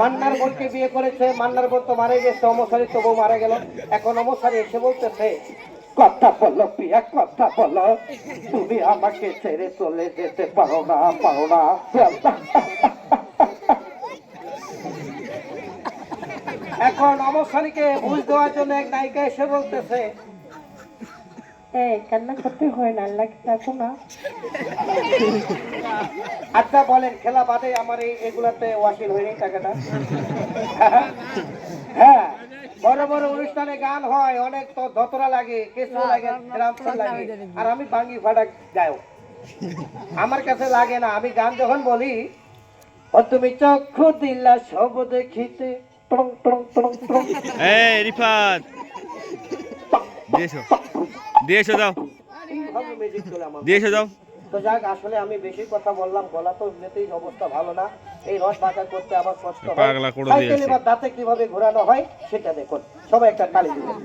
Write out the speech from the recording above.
মান্নার বোনকে বিয়ে করেছে, মান্নার বোন তো মারা গেছে অমসানি তো বউ মারা গেল। এখন এসে বলতেছে, কথা বলো পিয়া কথা বলো। তুমি আমাকে ছেড়ে চলে যেতে পারো না পারো না। এখন অমসানিকে বুঝ দেওয়ার জন্য এক নায়িকা এসে বলতেছে এই কান্না করতে হয় না আল্লাহকে ডাকো না। আচ্ছা বলেন খেলা বাদে আমার এই এগুলাতে ওয়াকিল হয়নি টাকাটা? হ্যাঁ বড় বড় অনুষ্ঠানে গান হয় অনেক তো দতরা লাগে কেসু লাগে লাগে। আর আমি বাঙ্গি ফাটা গায়ক আমার কাছে লাগে না আমি গান যখন বলি ও তুমি চক্ষু দিলা সব দেখিতে টং টং টং টং। এই রিফাত। দিয়েছ দিয়েছ চলে আমার দিয়েছ তো যাক আসলে আমি বেশি কথা বললাম গলা তো এমনিতেই অবস্থা ভালো না। এই রস বাঁকা করতে আবার কষ্ট হয়। পাগলা করে সাইকেল দিয়েছে। এবার দাঁতে কীভাবে ঘোরানো হয় সেটা দেখুন। সবাই একটা তালি দিবেন।